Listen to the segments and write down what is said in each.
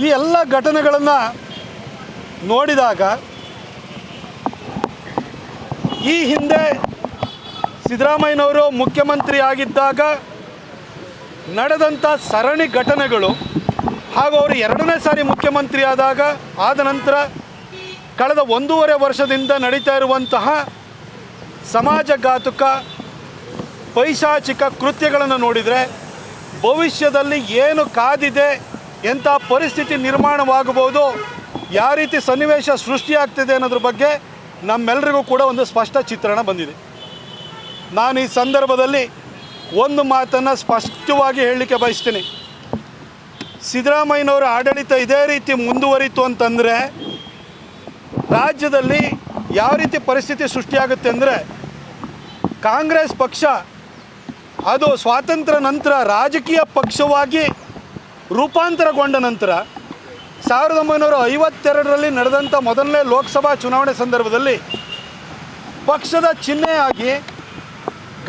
ಈ ಎಲ್ಲ ಘಟನೆಗಳನ್ನು ನೋಡಿದಾಗ ಈ ಹಿಂದೆ ಸಿದ್ದರಾಮಯ್ಯನವರು ಮುಖ್ಯಮಂತ್ರಿ ಆಗಿದ್ದಾಗ ನಡೆದಂಥ ಸರಣಿ ಘಟನೆಗಳು ಹಾಗೂ ಅವರು ಎರಡನೇ ಸಾರಿ ಮುಖ್ಯಮಂತ್ರಿ ಆದಾಗ ಆದ ನಂತರ ಕಳೆದ ಒಂದೂವರೆ ವರ್ಷದಿಂದ ನಡೀತಾ ಇರುವಂತಹ ಸಮಾಜಘಾತುಕ ಪೈಶಾಚಿಕ ಕೃತ್ಯಗಳನ್ನು ನೋಡಿದರೆ ಭವಿಷ್ಯದಲ್ಲಿ ಏನು ಕಾದಿದೆ ಎಂಥ ಪರಿಸ್ಥಿತಿ ನಿರ್ಮಾಣವಾಗಬಹುದು, ಯಾವ ರೀತಿ ಸನ್ನಿವೇಶ ಸೃಷ್ಟಿಯಾಗ್ತಿದೆ ಅನ್ನೋದ್ರ ಬಗ್ಗೆ ನಮ್ಮೆಲ್ಲರಿಗೂ ಕೂಡ ಒಂದು ಸ್ಪಷ್ಟ ಚಿತ್ರಣ ಬಂದಿದೆ. ನಾನು ಈ ಸಂದರ್ಭದಲ್ಲಿ ಒಂದು ಮಾತನ್ನು ಸ್ಪಷ್ಟವಾಗಿ ಹೇಳಲಿಕ್ಕೆ ಬಯಸ್ತೀನಿ. ಸಿದ್ದರಾಮಯ್ಯನವರ ಆಡಳಿತ ಇದೇ ರೀತಿ ಮುಂದುವರಿತು ಅಂತಂದರೆ, ರಾಜ್ಯದಲ್ಲಿ ಯಾವ ರೀತಿ ಪರಿಸ್ಥಿತಿ ಸೃಷ್ಟಿಯಾಗುತ್ತೆ ಅಂದರೆ, ಕಾಂಗ್ರೆಸ್ ಪಕ್ಷ ಅದು ಸ್ವಾತಂತ್ರ್ಯ ನಂತರ ರಾಜಕೀಯ ಪಕ್ಷವಾಗಿ ರೂಪಾಂತರಗೊಂಡ ನಂತರ ಸಾವಿರದ ಒಂಬೈನೂರ ಐವತ್ತೆರಡರಲ್ಲಿ ನಡೆದಂಥ ಮೊದಲನೇ ಲೋಕಸಭಾ ಚುನಾವಣೆ ಸಂದರ್ಭದಲ್ಲಿ ಪಕ್ಷದ ಚಿಹ್ನೆಯಾಗಿ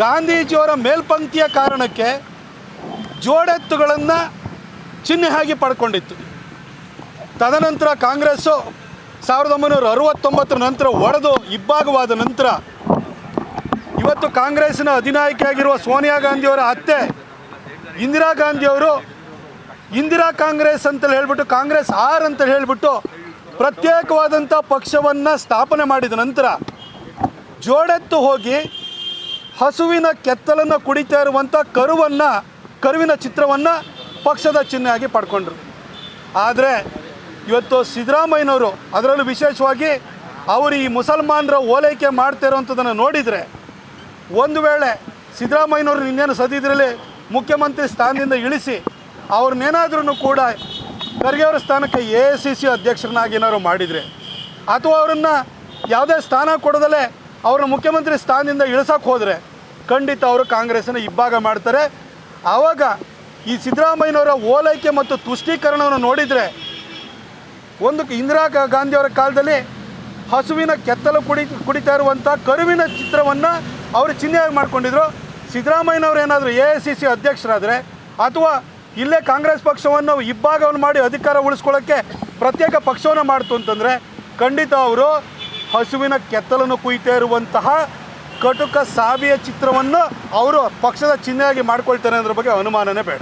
ಗಾಂಧೀಜಿಯವರ ಮೇಲ್ಪಂಕ್ತಿಯ ಕಾರಣಕ್ಕೆ ಜೋಡೆತ್ತುಗಳನ್ನು ಚಿಹ್ನೆ ಆಗಿ ಪಡ್ಕೊಂಡಿತ್ತು. ತದನಂತರ ಕಾಂಗ್ರೆಸ್ಸು ಸಾವಿರದ ಒಂಬೈನೂರ ಅರವತ್ತೊಂಬತ್ತರ ನಂತರ ಒಡೆದು ಇಬ್ಬಾಗವಾದ ನಂತರ ಇವತ್ತು ಕಾಂಗ್ರೆಸ್ಸಿನ ಅಧಿನಾಯಕಿಯಾಗಿರುವ ಸೋನಿಯಾ ಗಾಂಧಿಯವರ ಅತ್ತೆ ಇಂದಿರಾ ಗಾಂಧಿಯವರು ಇಂದಿರಾ ಕಾಂಗ್ರೆಸ್ ಅಂತ ಹೇಳ್ಬಿಟ್ಟು ಕಾಂಗ್ರೆಸ್ ಆರ್ ಅಂತ ಹೇಳ್ಬಿಟ್ಟು ಪ್ರತ್ಯೇಕವಾದಂಥ ಪಕ್ಷವನ್ನು ಸ್ಥಾಪನೆ ಮಾಡಿದ ನಂತರ ಜೋಡೆತ್ತು ಹೋಗಿ ಹಸುವಿನ ಕೆತ್ತಲನ್ನು ಕುಡಿತಾ ಇರುವಂಥ ಕರುವನ್ನು, ಕರುವಿನ ಚಿತ್ರವನ್ನು ಪಕ್ಷದ ಚಿಹ್ನೆಯಾಗಿ ಪಡ್ಕೊಂಡ್ರು. ಆದರೆ ಇವತ್ತು ಸಿದ್ದರಾಮಯ್ಯನವರು ಅದರಲ್ಲೂ ವಿಶೇಷವಾಗಿ ಅವರು ಈ ಮುಸಲ್ಮಾನರ ಓಲೈಕೆ ಮಾಡ್ತಾ ಇರೋವಂಥದ್ದನ್ನು ನೋಡಿದರೆ ಒಂದು ವೇಳೆ ಸಿದ್ದರಾಮಯ್ಯನವರು ಇನ್ನೇನು ಸದ್ಯದ್ರಲ್ಲಿ ಮುಖ್ಯಮಂತ್ರಿ ಸ್ಥಾನದಿಂದ ಇಳಿಸಿ ಅವ್ರನ್ನೇನಾದ್ರೂ ಕೂಡ ಖರ್ಗೆ ಅವರ ಸ್ಥಾನಕ್ಕೆ ಎ ಐ ಸಿ ಸಿ ಅಧ್ಯಕ್ಷರನ್ನಾಗಿ ಏನಾದ್ರು ಮಾಡಿದರೆ, ಅಥವಾ ಅವರನ್ನು ಯಾವುದೇ ಸ್ಥಾನ ಕೊಡದಲ್ಲೇ ಅವ್ರನ್ನ ಮುಖ್ಯಮಂತ್ರಿ ಸ್ಥಾನದಿಂದ ಇಳಿಸೋಕೆ ಹೋದರೆ ಖಂಡಿತ ಅವರು ಕಾಂಗ್ರೆಸ್ಸನ್ನು ಇಬ್ಬಾಗ ಮಾಡ್ತಾರೆ. ಆವಾಗ ಈ ಸಿದ್ದರಾಮಯ್ಯನವರ ಓಲೈಕೆ ಮತ್ತು ತುಷ್ಟೀಕರಣವನ್ನು ನೋಡಿದರೆ, ಒಂದು ಇಂದಿರಾ ಗಾಂಧಿಯವರ ಕಾಲದಲ್ಲಿ ಹಸುವಿನ ಕೆತ್ತಲು ಕುಡಿ, ಕುಡಿತಾ ಇರುವಂಥ ಕರುವಿನ ಚಿತ್ರವನ್ನು ಅವರು ಚಿಹ್ನೆಯಾಗಿ ಮಾಡಿಕೊಂಡಿದ್ರು. ಸಿದ್ದರಾಮಯ್ಯನವರು ಏನಾದರೂ ಎ ಐ ಸಿ ಸಿ ಅಧ್ಯಕ್ಷರಾದರೆ, ಅಥವಾ ಇಲ್ಲೇ ಕಾಂಗ್ರೆಸ್ ಪಕ್ಷವನ್ನು ಇಬ್ಬಾಗವನ್ನು ಮಾಡಿ ಅಧಿಕಾರ ಉಳಿಸ್ಕೊಳ್ಳೋಕ್ಕೆ ಪ್ರತ್ಯೇಕ ಪಕ್ಷವನ್ನು ಮಾಡ್ತು ಅಂತಂದರೆ ಖಂಡಿತ ಅವರು ಹಸುವಿನ ಕೆತ್ತಲನ್ನು ಕುಯ್ತಾ ಇರುವಂತಹ ಕಟುಕ ಸಾವಿಯ ಚಿತ್ರವನ್ನು ಅವರು ಪಕ್ಷದ ಚಿಹ್ನೆಯಾಗಿ ಮಾಡ್ಕೊಳ್ತಾರೆ ಅನ್ನೋದ್ರ ಬಗ್ಗೆ ಅನುಮಾನನೇ ಬೇಡ.